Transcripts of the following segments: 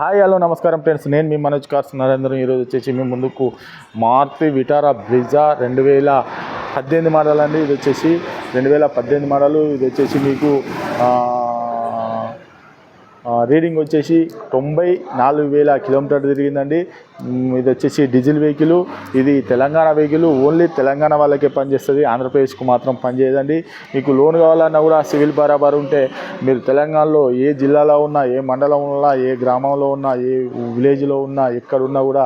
Hi hello నమస్కారం friends. నేను మీ Manoj cars Narendra ఈరోజు వచ్చేసి మీ ముందుకు మారుతి విటారా బ్రిజా రెండు వేల పద్దెనిమిది మోడల్ అండి. ఇది వచ్చేసి రెండు వేల పద్దెనిమిది మోడలు. ఇది వచ్చేసి మీకు రీడింగ్ వచ్చేసి తొంభై నాలుగు వేల కిలోమీటర్ తిరిగిందండి. ఇది వచ్చేసి డీజిల్ వెహికల్. ఇది తెలంగాణ వెహికల్. ఓన్లీ తెలంగాణ వాళ్ళకే పనిచేస్తుంది. ఆంధ్రప్రదేశ్కు మాత్రం పనిచేయదండి. మీకు లోన్ కావాలన్నా కూడా సివిల్ బరాబర్ ఉంటే మీరు తెలంగాణలో ఏ జిల్లాలో ఉన్నా ఏ మండలం ఉన్నా ఏ గ్రామంలో ఉన్నా ఏ విలేజ్లో ఉన్నా ఎక్కడున్నా కూడా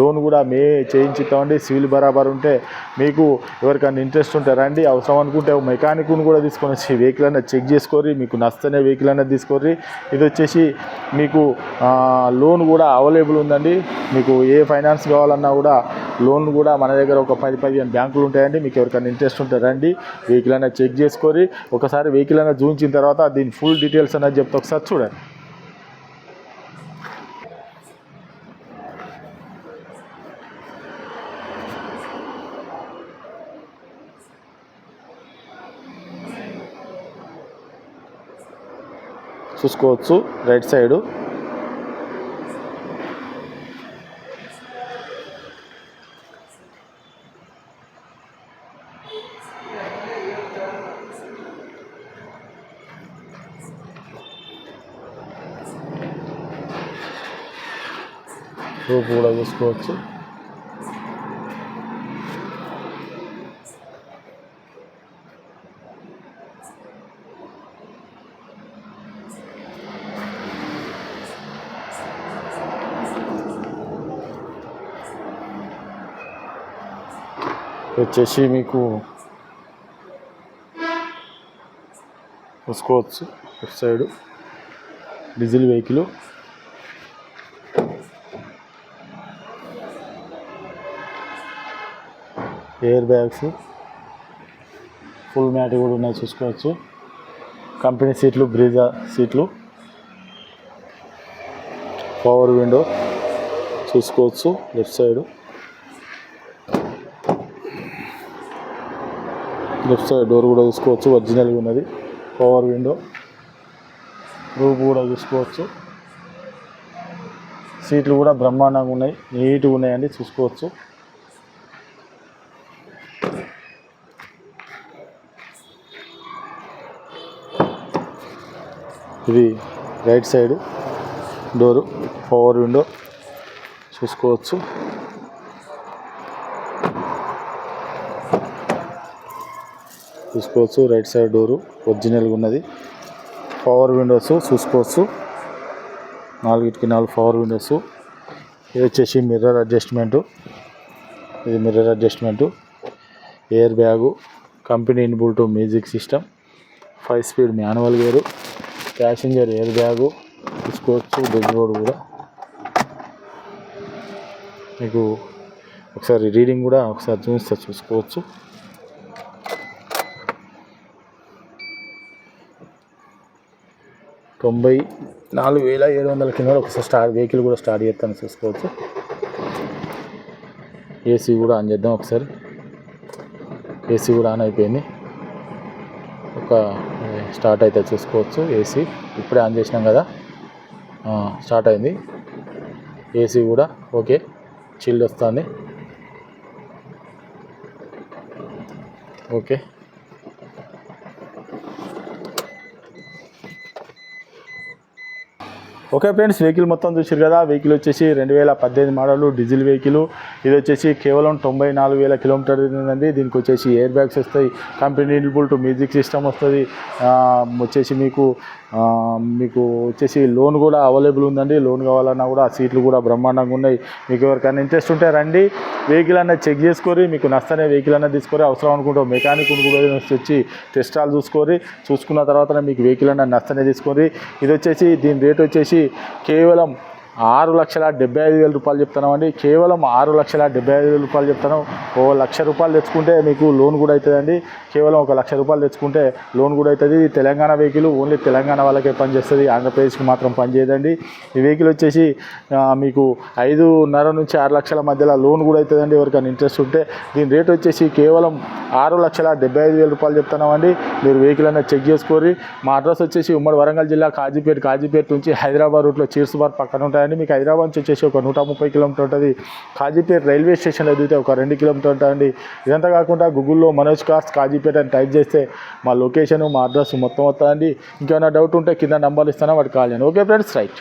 లోన్ కూడా మే చేయించుతామండి సివిల్ బరాబర్ ఉంటే మీకు ఎవరికైనా ఇంట్రెస్ట్ ఉంటే రండి. అవసరం అనుకుంటే మెకానిక్ను కూడా తీసుకొని వచ్చి వెహికల్ అయినా చెక్ చేసుకోర్రి. మీకు నచ్చనే వెహికల్ అయినా తీసుకోర్రి. ఇది వచ్చేసి మీకు లోన్ కూడా అవైలబుల్ ఉందండి. మీకు ఏ ఫైనాన్స్ కావాలన్నా కూడా లోన్ కూడా మన దగ్గర ఒక పది పదిహేను బ్యాంకులు ఉంటాయండి. మీకు ఎవరికైనా ఇంట్రెస్ట్ ఉంటే రండి వెహికల్ అనేది చెక్ చేసుకొని ఒకసారి వెహికల్ అనేది చూపించిన తర్వాత దీని ఫుల్ డీటెయిల్స్ అనేది చెప్తే ఒకసారి చూడండి. చూసుకోవచ్చు రైట్ సైడు రూపు కూడా చూసుకోవచ్చు. వచ్చేసి మీకు చూసుకోవచ్చు left side diesel vehicle air bags full mat కూడా ఉన్నాయి చూసుకోవచ్చు. కంపెనీ సీట్లు బ్రీజా సీట్లు పవర్ విండో చూసుకోవచ్చు left side left side door కూడా చూసుకోవచ్చు ఒరిజినల్గా ఉన్నది. పవర్ విండో రూప్ కూడా చూసుకోవచ్చు. సీట్లు కూడా బ్రహ్మాండంగా ఉన్నాయి. నీట్గా ఉన్నాయండి చూసుకోవచ్చు. ఇది right side door. Power window చూసుకోవచ్చు. చూసుకోవచ్చు రైట్ సైడ్ డోరు ఒరిజినల్గా ఉన్నది. పవర్ విండోస్ చూసుకోవచ్చు నాలుగిటికి నాలుగు పవర్ విండోస్ ఇది వచ్చేసి మిర్రర్ అడ్జస్ట్మెంటు ఇది mirror adjustment air bag company inbuilt music system five speed manual gear passenger air bag చూసుకోవచ్చు డెడ్ రోడ్ కూడా. మీకు ఒకసారి రీడింగ్ కూడా ఒకసారి చూస్తే చూసుకోవచ్చు. తొంభై నాలుగు వేల ఏడు వందల కింద ఒకసారి స్టార్ట్ వెహికల్ కూడా స్టార్ట్ చేస్తాను చూసుకోవచ్చు. ఏసీ కూడా ఆన్ చేద్దాం ఒకసారి. ఏసీ కూడా ఆన్ అయిపోయింది. ఒక స్టార్ట్ అయితే చూసుకోవచ్చు ఏసీ. ఇప్పుడే ఆన్ చేసినాం కదా. స్టార్ట్ అయింది. ఏసీ కూడా ఓకే చిల్డ్ వస్తుంది. ఓకే. ఓకే ఫ్రెండ్స్ వెహికల్ మొత్తం చూసారు కదా వెహికల్ వచ్చేసి రెండు వేల పద్దెనిమిది మోడల్ డీజిల్ వెహికల్. ఇది వచ్చేసి కేవలం తొంభై నాలుగు వేల కిలోమీటర్ ఉందండి దీనికి వచ్చేసి ఎయిర్ బ్యాగ్స్ వస్తాయి కంపెనీబుల్ టు మ్యూజిక్ సిస్టమ్ వస్తుంది. వచ్చేసి మీకు మీకు వచ్చేసి లోన్ కూడా అవైలబుల్ ఉందండి. లోన్ కావాలన్నా కూడా సీట్లు కూడా బ్రహ్మాండంగా ఉన్నాయి. మీకు ఎవరికైనా ఇంట్రెస్ట్ ఉంటే రండి. వెహికల్ అన్నది చెక్ చేసుకొని మీకు నచ్చనే వెహికల్ అన్నది తీసుకొని అవసరం అనుకుంటే మెకానిక్ కూడా వచ్చి టెస్టాలు చూసుకొని చూసుకున్న తర్వాత మీకు వెహికల్ అన్నది నచ్చనే తీసుకొని. ఇది వచ్చేసి దీని రేట్ వచ్చేసి కేవలం ఆరు లక్షల డెబ్బై ఐదు వేల రూపాయలు చెప్తున్నామండి. కేవలం ఆరు లక్షల డెబ్బై ఐదు వేల రూపాయలు చెప్తాను ఓ లక్ష రూపాయలు తెచ్చుకుంటే మీకు లోన్ కూడా అవుతుందండి. కేవలం ఒక లక్ష రూపాయలు తెచ్చుకుంటే లోన్ కూడా అవుతుంది. తెలంగాణ వెహికల్ ఓన్లీ తెలంగాణ వాళ్ళకే పనిచేస్తుంది. ఆంధ్రప్రదేశ్కి మాత్రం పనిచేయదండి. ఈ వెహికల్ వచ్చేసి మీకు ఐదున్నర నుంచి ఆరు లక్షల మధ్యలో లోన్ కూడా అవుతుందండి. ఎవరికైనా ఇంట్రెస్ట్ ఉంటే దీని రేట్ వచ్చేసి కేవలం ఆరు లక్షల డెబ్బై ఐదు వేల రూపాయలు చెప్తున్నామండి. మీరు వెహికల్ అనేది చెక్ చేసుకోరి మా అడ్రస్ వచ్చేసి ఉమ్మడి వరంగల్ జిల్లా కాజీపేట కాజీపేట నుంచి హైదరాబాద్ రూట్లో చీర్సుబార్ పక్కన ఉంటాయి ఉంటాయండి మీకు హైదరాబాద్ నుంచి వచ్చేసి ఒక నూట ముప్పై కిలోమీటర్ ఉంటుంది. కాజీపేట రైల్వే స్టేషన్లో దిగితే ఒక రెండు కిలోమీటర్ ఉంటుందండి. ఇదంతా కాకుండా గూగుల్లో మనోజ్ కార్స్ కాజీపేట అని టైప్ చేస్తే మా లొకేషన్ మా అడ్రస్ మొత్తం వస్తుందండి. ఇంకేమైనా డౌట్ ఉంటే కింద నంబర్లు ఇస్తాను వాటికి కాల్ చేయండి. Okay friends right.